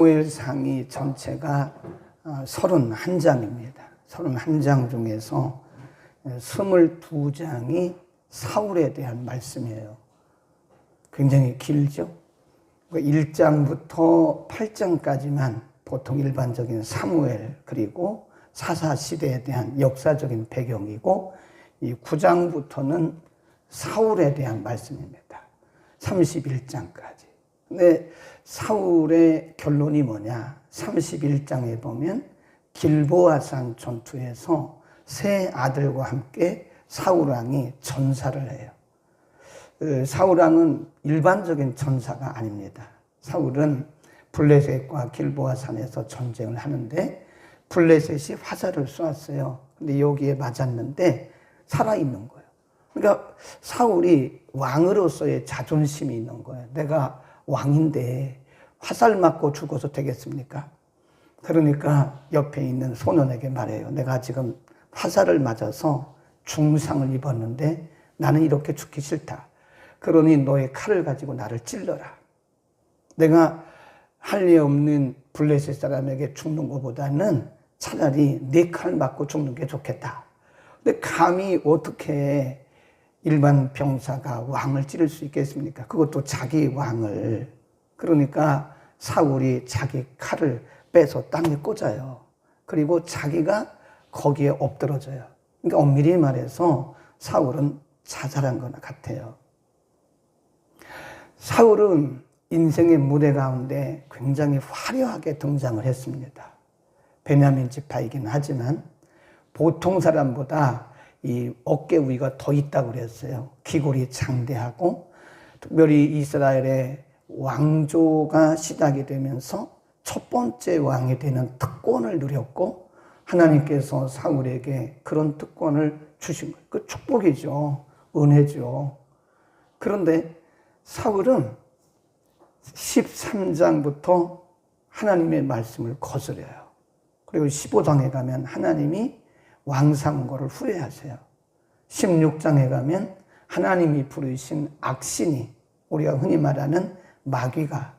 사무엘상이 전체가 31장입니다. 31장 중에서 22장이 사울에 대한 말씀이에요. 굉장히 길죠? 1장부터 8장까지만 보통 일반적인 사무엘 그리고 사사 시대에 대한 역사적인 배경이고 이 9장부터는 사울에 대한 말씀입니다. 31장까지. 근데 사울의 결론이 뭐냐? 31장에 보면 길보아산 전투에서 세 아들과 함께 사울왕이 전사를 해요. 그 사울왕은 일반적인 전사가 아닙니다. 사울은 블레셋과 길보아산에서 전쟁을 하는데 블레셋이 화살을 쏘았어요. 근데 여기에 맞았는데 살아있는 거예요. 그러니까 사울이 왕으로서의 자존심이 있는 거예요. 내가 왕인데 화살 맞고 죽어서 되겠습니까? 그러니까 옆에 있는 소년에게 말해요. 내가 지금 화살을 맞아서 중상을 입었는데 나는 이렇게 죽기 싫다. 그러니 너의 칼을 가지고 나를 찔러라. 내가 할리 없는 블레셋 사람에게 죽는 것보다는 차라리 네칼 맞고 죽는 게 좋겠다. 근데 감히 어떻게 일반 병사가 왕을 찌를 수 있겠습니까? 그것도 자기 왕을. 그러니까 사울이 자기 칼을 빼서 땅에 꽂아요. 그리고 자기가 거기에 엎드러져요. 그러니까 엄밀히 말해서 사울은 자살한 거나 같아요. 사울은 인생의 무대 가운데 굉장히 화려하게 등장을 했습니다. 베냐민 지파이긴 하지만 보통 사람보다 이 어깨 위가 더 있다고 그랬어요. 귀골이 장대하고 특별히 이스라엘의 왕조가 시작이 되면서 첫 번째 왕이 되는 특권을 누렸고 하나님께서 사울에게 그런 특권을 주신 거예요. 그 축복이죠. 은혜죠. 그런데 사울은 13장부터 하나님의 말씀을 거스려요. 그리고 15장에 가면 하나님이 거를 후회하세요. 16장에 가면 하나님이 부르신 악신이 우리가 흔히 말하는 마귀가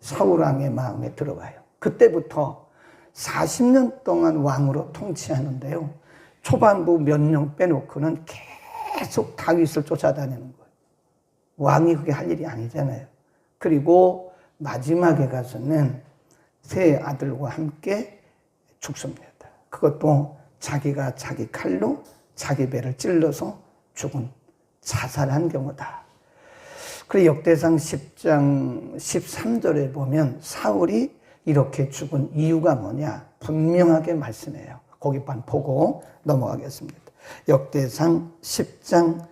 사울왕의 마음에 들어가요. 그때부터 40년 동안 왕으로 통치하는데요. 초반부 몇명 빼놓고는 계속 다윗을 쫓아다니는 거예요. 왕이 그게 할 일이 아니잖아요. 그리고 마지막에 가서는 세 아들과 함께 죽습니다. 그것도 자기가 자기 칼로 자기 배를 찔러서 죽은 자살한 경우다. 그리고 역대상 10장 13절에 보면 사울이 이렇게 죽은 이유가 뭐냐 분명하게 말씀해요. 거기만 보고 넘어가겠습니다. 역대상 10장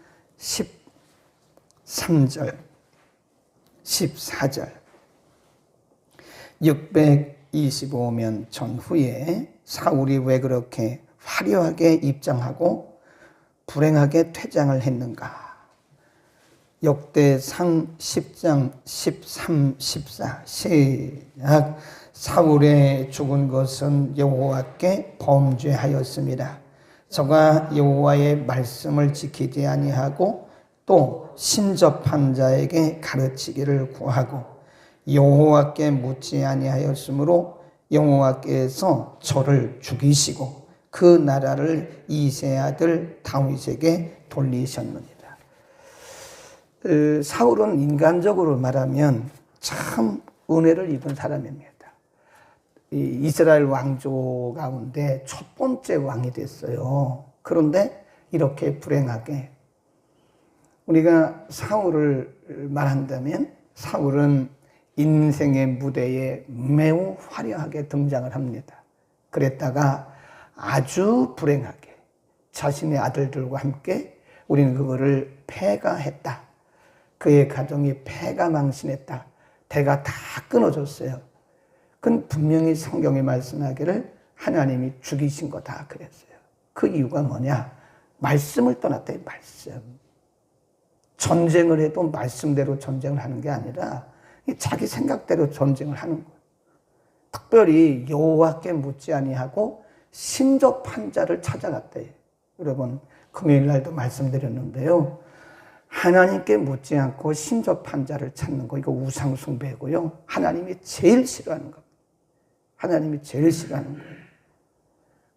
13절 14절 625년 전후에 사울이 왜 그렇게 화려하게 입장하고 불행하게 퇴장을 했는가? 역대상 10장 13, 14 시작 사울의 죽은 것은 여호와께 범죄하였습니다. 저가 여호와의 말씀을 지키지 아니하고 또 신접한 자에게 가르치기를 구하고 여호와께 묻지 아니하였으므로 여호와께서 저를 죽이시고 그 나라를 이세 아들 다윗에게 돌리셨느니라. 사울은 인간적으로 말하면 참 은혜를 입은 사람입니다. 이스라엘 왕조 가운데 첫 번째 왕이 됐어요. 그런데 이렇게 불행하게 우리가 사울을 말한다면 사울은 인생의 무대에 매우 화려하게 등장을 합니다. 그랬다가 아주 불행하게 자신의 아들들과 함께 우리는 그거를 폐가했다. 그의 가정이 폐가 망신했다. 대가 다 끊어졌어요. 그건 분명히 성경이 말씀하기를 하나님이 죽이신 거다 그랬어요. 그 이유가 뭐냐? 말씀을 떠났다, 말씀. 전쟁을 해도 말씀대로 전쟁을 하는 게 아니라 자기 생각대로 전쟁을 하는 거예요. 특별히 여호와께 묻지 아니하고 신접한 자를 찾아갔대요. 여러분 금요일 날도 말씀드렸는데요. 하나님께 묻지 않고 신접한 자를 찾는 거 이거 우상 숭배고요. 하나님이 제일 싫어하는 겁니다. 하나님이 제일 싫어하는 거예요.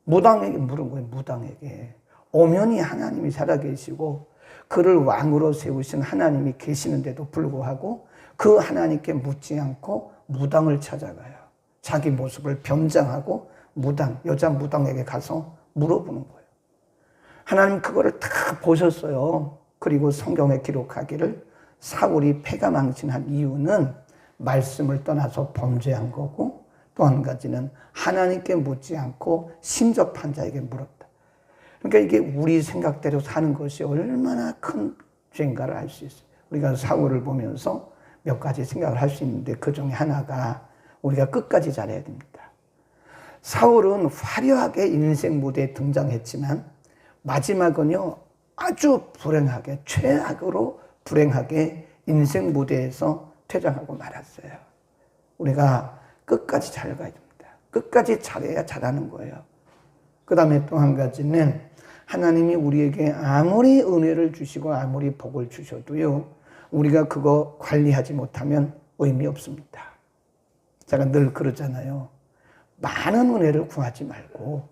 무당에게 물은 거예요. 무당에게. 오면이 하나님이 살아계시고 그를 왕으로 세우신 하나님이 계시는데도 불구하고 그 하나님께 묻지 않고 무당을 찾아가요. 자기 모습을 변장하고 무당, 여자 무당에게 가서 물어보는 거예요. 하나님 그거를 다 보셨어요. 그리고 성경에 기록하기를 사울이 패가 망신한 이유는 말씀을 떠나서 범죄한 거고 또 한 가지는 하나님께 묻지 않고 신접한 자에게 물었다. 그러니까 이게 우리 생각대로 사는 것이 얼마나 큰 죄인가를 알 수 있어요. 우리가 사울을 보면서 몇 가지 생각을 할 수 있는데 그 중에 하나가 우리가 끝까지 잘해야 됩니다. 사울은 화려하게 인생 무대에 등장했지만 마지막은요 아주 불행하게 최악으로 불행하게 인생 무대에서 퇴장하고 말았어요. 우리가 끝까지 잘 가야 됩니다. 끝까지 잘해야 잘하는 거예요. 그 다음에 또 한 가지는 하나님이 우리에게 아무리 은혜를 주시고 아무리 복을 주셔도요, 우리가 그거 관리하지 못하면 의미 없습니다. 제가 늘 그러잖아요. 많은 은혜를 구하지 말고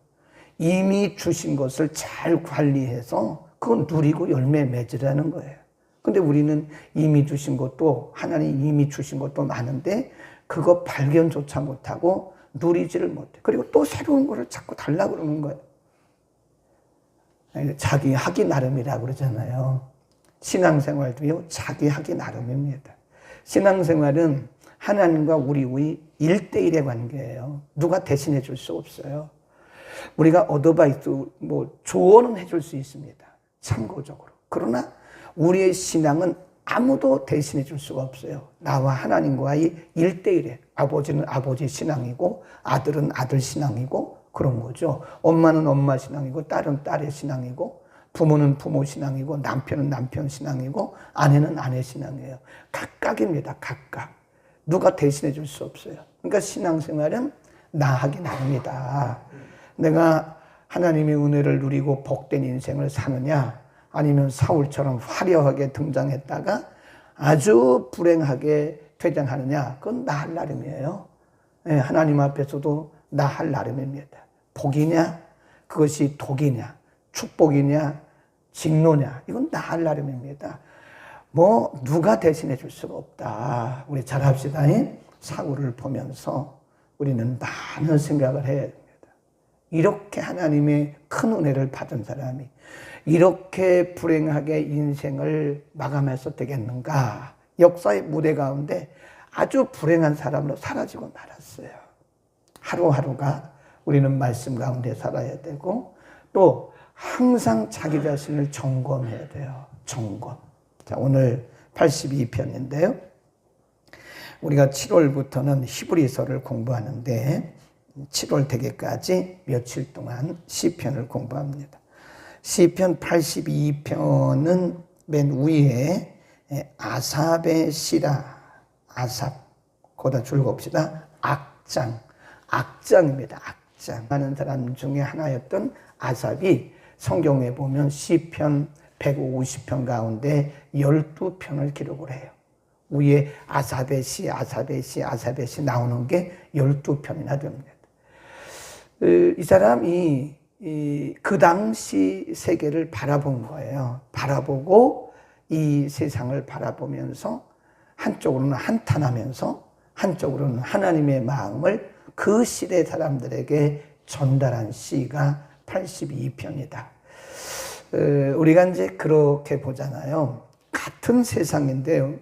이미 주신 것을 잘 관리해서 그건 누리고 열매 맺으라는 거예요. 근데 우리는 이미 주신 것도 하나님 이미 주신 것도 많은데 그거 발견조차 못하고 누리지를 못해. 그리고 또 새로운 거를 자꾸 달라 그러는 거예요. 자기 하기 나름이라 그러잖아요. 신앙생활도요, 자기 하기 나름입니다. 신앙생활은 하나님과 우리의 일대일의 관계예요. 누가 대신해 줄 수 없어요. 우리가 어드바이스, 뭐, 조언은 해줄 수 있습니다. 참고적으로. 그러나 우리의 신앙은 아무도 대신해 줄 수가 없어요. 나와 하나님과의 일대일에 아버지는 아버지 신앙이고 아들은 아들 신앙이고 그런 거죠. 엄마는 엄마 신앙이고 딸은 딸의 신앙이고 부모는 부모 신앙이고 남편은 남편 신앙이고 아내는 아내 신앙이에요. 각각입니다. 각각. 누가 대신해 줄 수 없어요. 그러니까 신앙생활은 나 하기 나름이다. 내가 하나님의 은혜를 누리고 복된 인생을 사느냐 아니면 사울처럼 화려하게 등장했다가 아주 불행하게 퇴장하느냐 그건 나 할 나름이에요. 예, 하나님 앞에서도 나 할 나름입니다. 복이냐 그것이 독이냐 축복이냐 진노냐 이건 나 할 나름입니다. 뭐 누가 대신해 줄 수가 없다. 우리 잘합시다. 사고를 보면서 우리는 많은 생각을 해야 됩니다. 이렇게 하나님의 큰 은혜를 받은 사람이 이렇게 불행하게 인생을 마감해서 되겠는가? 역사의 무대 가운데 아주 불행한 사람으로 사라지고 말았어요. 하루하루가 우리는 말씀 가운데 살아야 되고 또 항상 자기 자신을 점검해야 돼요. 점검. 자, 오늘 82편인데요. 우리가 7월부터는 히브리서를 공부하는데 7월 되기까지 며칠 동안 시편을 공부합니다. 시편 82편은 맨 위에 아삽의 시라 아삽 거다 줄봅시다. 악장 악장입니다. 악장 하는 사람 중에 하나였던 아삽이 성경에 보면 시편 150편 가운데 12편을 기록을 해요. 위에 시, 아삽의 시 나오는 게 12편이나 됩니다. 이 사람이 그 당시 세계를 바라본 거예요. 바라보고 이 세상을 바라보면서 한쪽으로는 한탄하면서 한쪽으로는 하나님의 마음을 그 시대 사람들에게 전달한 시가 82편이다. 우리가 이제 그렇게 보잖아요. 같은 세상인데요.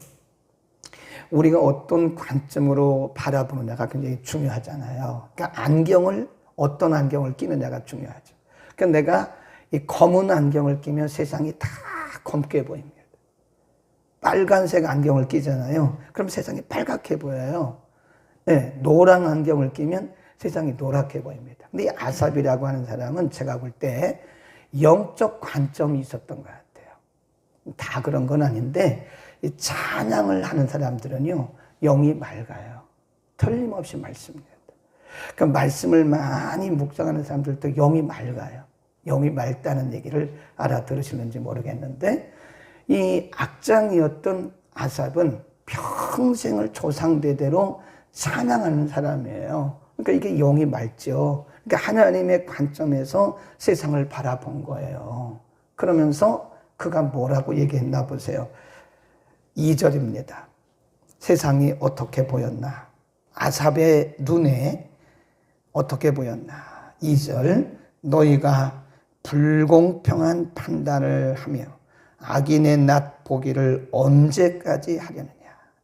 우리가 어떤 관점으로 바라보느냐가 굉장히 중요하잖아요. 그러니까 안경을 어떤 안경을 끼느냐가 중요하죠. 그러니까 내가 이 검은 안경을 끼면 세상이 다 검게 보입니다. 빨간색 안경을 끼잖아요. 그럼 세상이 빨갛게 보여요. 네, 노란 안경을 끼면 세상이 노랗게 보입니다. 근데 이 아삽이라고 하는 사람은 제가 볼때 영적 관점이 있었던 것 같아요. 다 그런 건 아닌데 찬양을 하는 사람들은요 영이 맑아요. 틀림없이 말씀입니다. 그 말씀을 많이 묵상하는 사람들도 영이 맑아요. 영이 맑다는 얘기를 알아들으시는지 모르겠는데 이 악장이었던 아삽은 평생을 조상대대로 찬양하는 사람이에요. 그러니까 이게 영이 맑죠. 그러니까 하나님의 관점에서 세상을 바라본 거예요. 그러면서 그가 뭐라고 얘기했나 보세요. 2절입니다. 세상이 어떻게 보였나? 아삽의 눈에 어떻게 보였나? 2절 너희가 불공평한 판단을 하며 악인의 낯 보기를 언제까지 하려느냐?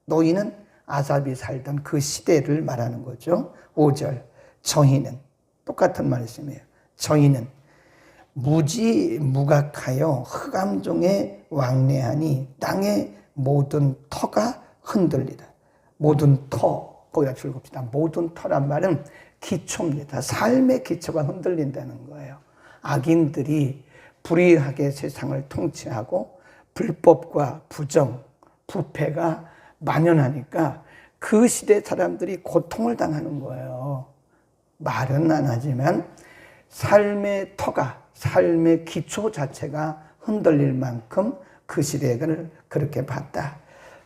너희는 아삽이 살던 그 시대를 말하는 거죠. 5절 저희는 똑같은 말씀이에요. 저희는 무지 무각하여 흑암종에 왕래하니 땅의 모든 터가 흔들리다. 모든 터, 거기다 줄겁시다. 모든 터란 말은 기초입니다. 삶의 기초가 흔들린다는 거예요. 악인들이 불의하게 세상을 통치하고 불법과 부정, 부패가 만연하니까 그 시대 사람들이 고통을 당하는 거예요. 말은 안 하지만 삶의 터가, 삶의 기초 자체가 흔들릴 만큼 그 시대를 그렇게 봤다.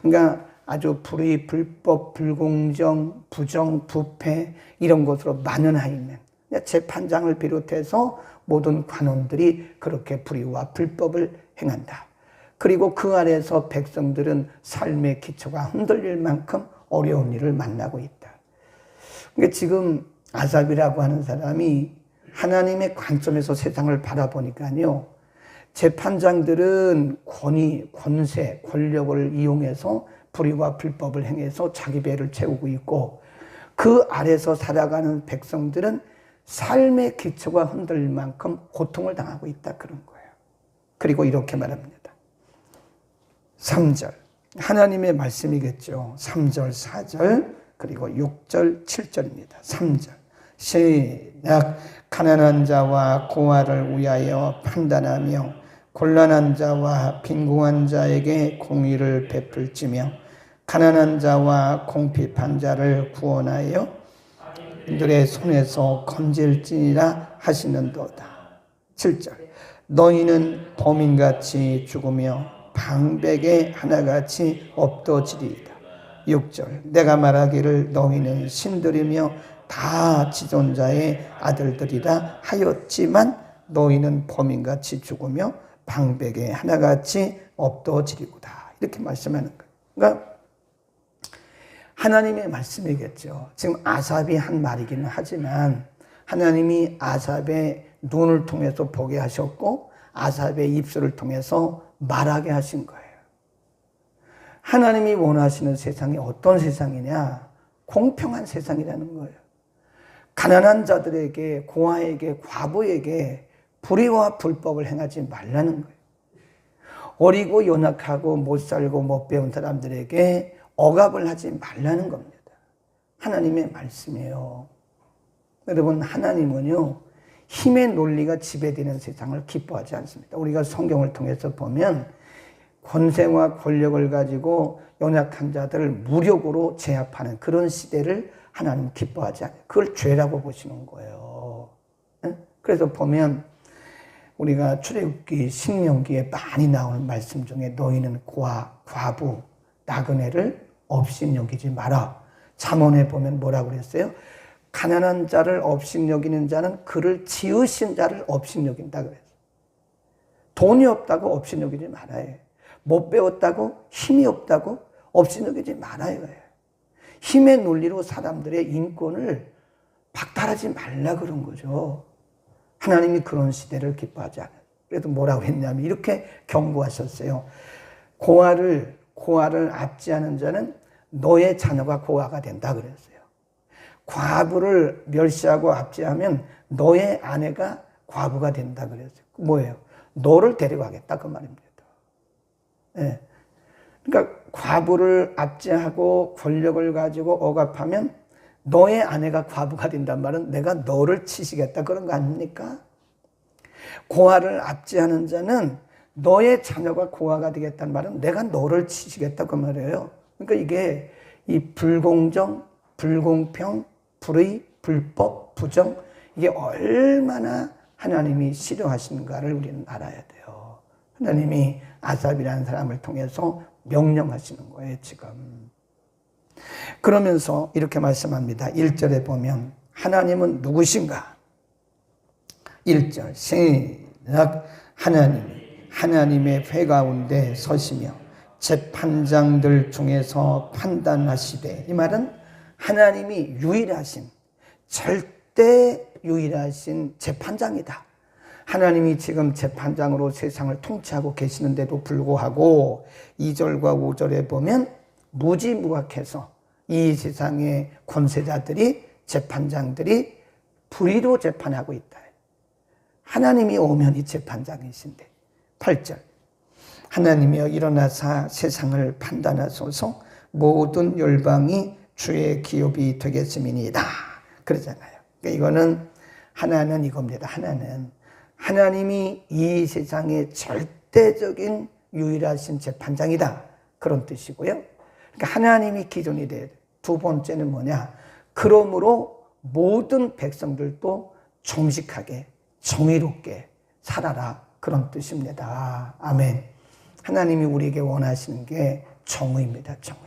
그러니까 아주 불의, 불법, 불공정, 부정, 부패 이런 것으로 만연하이면 재판장을 비롯해서 모든 관원들이 그렇게 불의와 불법을 행한다. 그리고 그 아래서 백성들은 삶의 기초가 흔들릴 만큼 어려운 일을 만나고 있다. 그러니까 지금 아삽이라고 하는 사람이 하나님의 관점에서 세상을 바라보니까요. 재판장들은 권위, 권세, 권력을 이용해서 불의와 불법을 행해서 자기 배를 채우고 있고 그 아래서 살아가는 백성들은 삶의 기초가 흔들릴 만큼 고통을 당하고 있다 그런 거예요. 그리고 이렇게 말합니다. 3절. 하나님의 말씀이겠죠. 3절, 4절, 그리고 6절, 7절입니다. 3절. 시작. 가난한 자와 고아를 위하여 판단하며 곤란한 자와 빈궁한 자에게 공의를 베풀지며 가난한 자와 공핍한 자를 구원하여 그들의 손에서 건질지니라 하시는도다. 7절. 너희는 범인같이 죽으며 방백의 하나같이 없어지리이다. 6절. 내가 말하기를 너희는 신들이며 다 지존자의 아들들이라 하였지만 너희는 범인같이 죽으며 방백의 하나같이 없어지리구다. 이렇게 말씀하는 거예요. 그러니까 하나님의 말씀이겠죠. 지금 아삽이 한 말이기는 하지만 하나님이 아삽의 눈을 통해서 보게 하셨고 아삽의 입술을 통해서 말하게 하신 거예요. 하나님이 원하시는 세상이 어떤 세상이냐? 공평한 세상이라는 거예요. 가난한 자들에게, 고아에게, 과부에게 불의와 불법을 행하지 말라는 거예요. 어리고 연약하고 못 살고 못 배운 사람들에게 억압을 하지 말라는 겁니다. 하나님의 말씀이에요. 여러분, 하나님은요, 힘의 논리가 지배되는 세상을 기뻐하지 않습니다. 우리가 성경을 통해서 보면 권세와 권력을 가지고 연약한 자들을 무력으로 제압하는 그런 시대를 하나님 기뻐하지 않아요. 그걸 죄라고 보시는 거예요. 그래서 보면 우리가 출애굽기 신명기에 많이 나오는 말씀 중에 너희는 고아, 과부, 나그네를 업신 여기지 마라. 잠언에 보면 뭐라고 그랬어요? 가난한 자를 업신 여기는 자는 그를 지으신 자를 업신 여긴다 그랬어요. 돈이 없다고 업신 여기지 말아요. 못 배웠다고 힘이 없다고 업신 여기지 말아요. 힘의 논리로 사람들의 인권을 박탈하지 말라 그런 거죠. 하나님이 그런 시대를 기뻐하지 않아요. 그래도 뭐라고 했냐면 이렇게 경고하셨어요. 고아를 고아를 압지하는 자는 너의 자녀가 고아가 된다 그랬어요. 과부를 멸시하고 압지하면 너의 아내가 과부가 된다 그랬어요. 뭐예요? 너를 데려가겠다 그 말입니다. 예. 그러니까 과부를 압제하고 권력을 가지고 억압하면 너의 아내가 과부가 된단 말은 내가 너를 치시겠다 그런 거 아닙니까? 고아를 압제하는 자는 너의 자녀가 고아가 되겠다는 말은 내가 너를 치시겠다 그 말이에요. 그러니까 이게 이 불공정, 불공평, 불의, 불법, 부정 이게 얼마나 하나님이 싫어하시는가를 우리는 알아야 돼요. 하나님이 아삽이라는 사람을 통해서 명령하시는 거예요, 지금. 그러면서 이렇게 말씀합니다. 1절에 보면 하나님은 누구신가? 1절 시작 하나님 하나님의 회 가운데 서시며 재판장들 중에서 판단하시되 이 말은 하나님이 유일하신 절대 유일하신 재판장이다. 하나님이 지금 재판장으로 세상을 통치하고 계시는데도 불구하고 2절과 5절에 보면 무지무각해서 이 세상의 권세자들이 재판장들이 불의로 재판하고 있다. 하나님이 오면 이 재판장이신데 8절 하나님이여 일어나사 세상을 판단하소서 모든 열방이 주의 기업이 되겠음이니이다. 그러잖아요. 그러니까 이거는 하나는 이겁니다. 하나는 하나님이 이 세상의 절대적인 유일하신 재판장이다. 그런 뜻이고요. 그러니까 하나님이 기준이 돼야 돼. 두 번째는 뭐냐? 그러므로 모든 백성들도 정직하게 정의롭게 살아라. 그런 뜻입니다. 아멘. 하나님이 우리에게 원하시는 게 정의입니다. 정의.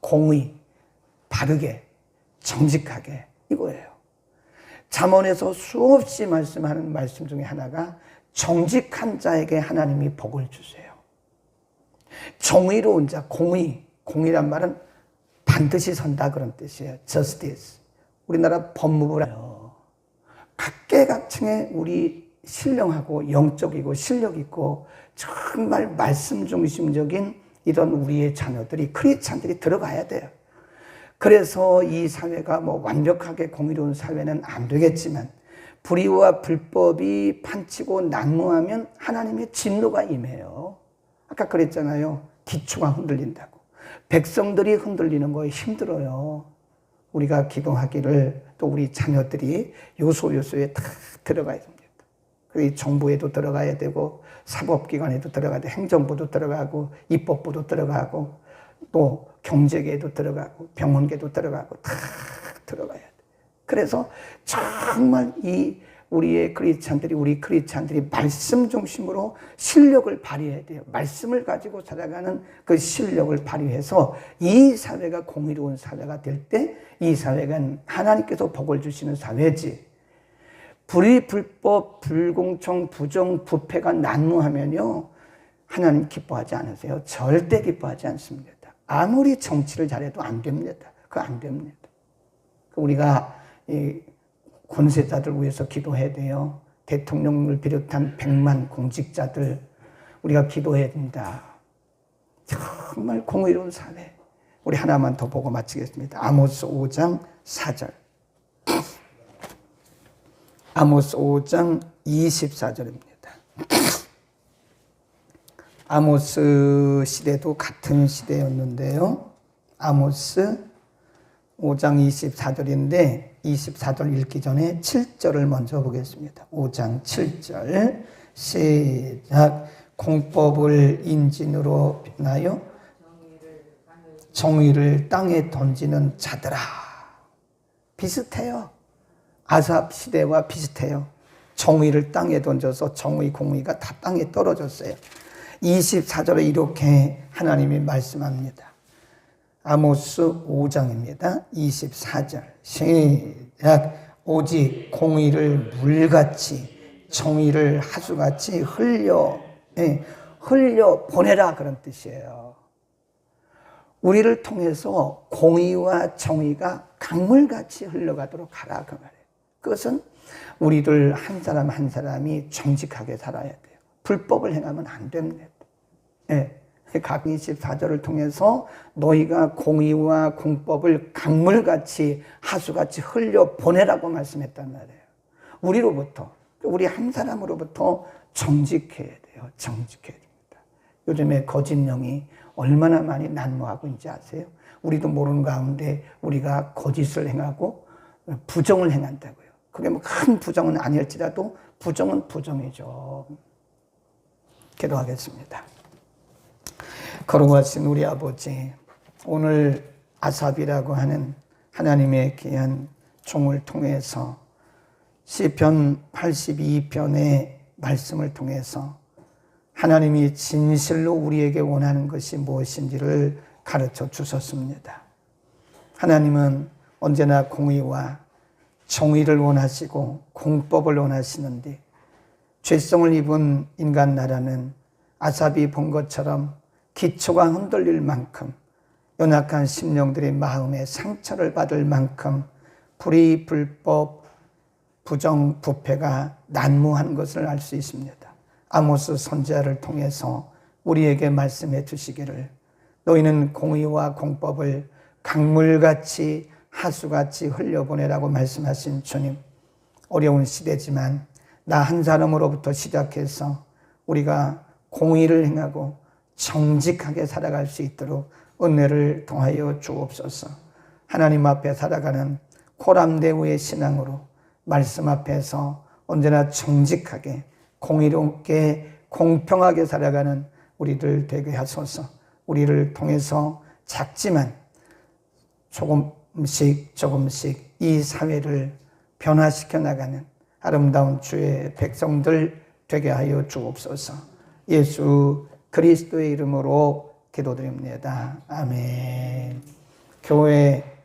공의. 바르게. 정직하게. 이거예요. 잠언에서 수없이 말씀하는 말씀 중에 하나가 정직한 자에게 하나님이 복을 주세요. 정의로운 자, 공의. 공의란 말은 반드시 선다 그런 뜻이에요. justice. 우리나라 법무부라요. 각계각층의 우리 신령하고 영적이고 실력 있고 정말 말씀 중심적인 이런 우리의 자녀들이 크리스찬들이 들어가야 돼요. 그래서 이 사회가 뭐 완벽하게 공의로운 사회는 안 되겠지만 불의와 불법이 판치고 난무하면 하나님의 진노가 임해요. 아까 그랬잖아요. 기초가 흔들린다고. 백성들이 흔들리는 거에 힘들어요. 우리가 기도하기를 또 우리 자녀들이 요소 요소에 다 들어가야 됩니다. 그 정부에도 들어가야 되고 사법기관에도 들어가야 돼. 행정부도 들어가고 입법부도 들어가고 또 경제계도 들어가고 병원계도 들어가고 다 들어가야 돼. 그래서 정말 이 우리의 크리스찬들이 우리 크리스찬들이 말씀 중심으로 실력을 발휘해야 돼요. 말씀을 가지고 살아가는 그 실력을 발휘해서 이 사회가 공의로운 사회가 될 때 이 사회가 하나님께서 복을 주시는 사회지. 불의, 불법, 불공정, 부정, 부패가 난무하면요. 하나님 기뻐하지 않으세요. 절대 기뻐하지 않습니다. 아무리 정치를 잘해도 안 됩니다. 그거 안 됩니다. 우리가 이 권세자들 위해서 기도해야 돼요. 대통령을 비롯한 백만 공직자들 우리가 기도해야 됩니다. 정말 공의로운 사회. 우리 하나만 더 보고 마치겠습니다. 아모스 5장 4절. 아모스 5장 24절입니다. 아모스 시대도 같은 시대였는데요. 아모스 5장 24절인데 24절 읽기 전에 7절을 먼저 보겠습니다. 5장 7절 시작 공법을 인진으로 빛나요 정의를 땅에 던지는 자들아 비슷해요. 아삽 시대와 비슷해요. 정의를 땅에 던져서 정의 공의가 다 땅에 떨어졌어요. 24절에 이렇게 하나님이 말씀합니다. 아모스 5장입니다. 24절. 시작. 오직 공의를 물같이 정의를 하수같이 흘려 예, 흘려 보내라 그런 뜻이에요. 우리를 통해서 공의와 정의가 강물같이 흘러가도록 하라 그 말이에요. 그것은 우리들 한 사람 한 사람이 정직하게 살아야 돼요. 불법을 행하면 안 됩니다. 예. 각 24절을 통해서 너희가 공의와 공법을 강물같이 하수같이 흘려 보내라고 말씀했단 말이에요. 우리로부터 우리 한 사람으로부터 정직해야 돼요. 정직해야 됩니다. 요즘에 거짓 영이 얼마나 많이 난무하고 있는지 아세요? 우리도 모르는 가운데 우리가 거짓을 행하고 부정을 행한다고요. 그게 뭐 큰 부정은 아닐지라도 부정은 부정이죠. 기도하겠습니다. 거룩하신 우리 아버지, 오늘 아삽이라고 하는 하나님의 귀한 종을 통해서 시편 82편의 말씀을 통해서 하나님이 진실로 우리에게 원하는 것이 무엇인지를 가르쳐 주셨습니다. 하나님은 언제나 공의와 정의를 원하시고 공법을 원하시는데 죄성을 입은 인간 나라는 아삽이 본 것처럼 기초가 흔들릴 만큼 연약한 심령들의 마음에 상처를 받을 만큼 불의 불법 부정 부패가 난무한 것을 알 수 있습니다. 아모스 선지자를 통해서 우리에게 말씀해 주시기를 너희는 공의와 공법을 강물같이 하수같이 흘려보내라고 말씀하신 주님 어려운 시대지만 나 한 사람으로부터 시작해서 우리가 공의를 행하고 정직하게 살아갈 수 있도록 은혜를 통하여 주옵소서. 하나님 앞에 살아가는 코람대우의 신앙으로 말씀 앞에서 언제나 정직하게 공의롭게 공평하게 살아가는 우리들 되게 하소서. 우리를 통해서 작지만 조금씩 조금씩 이 사회를 변화시켜 나가는 아름다운 주의 백성들 되게 하여 주옵소서. 예수 그리스도의 이름으로 기도드립니다. 아멘. 교회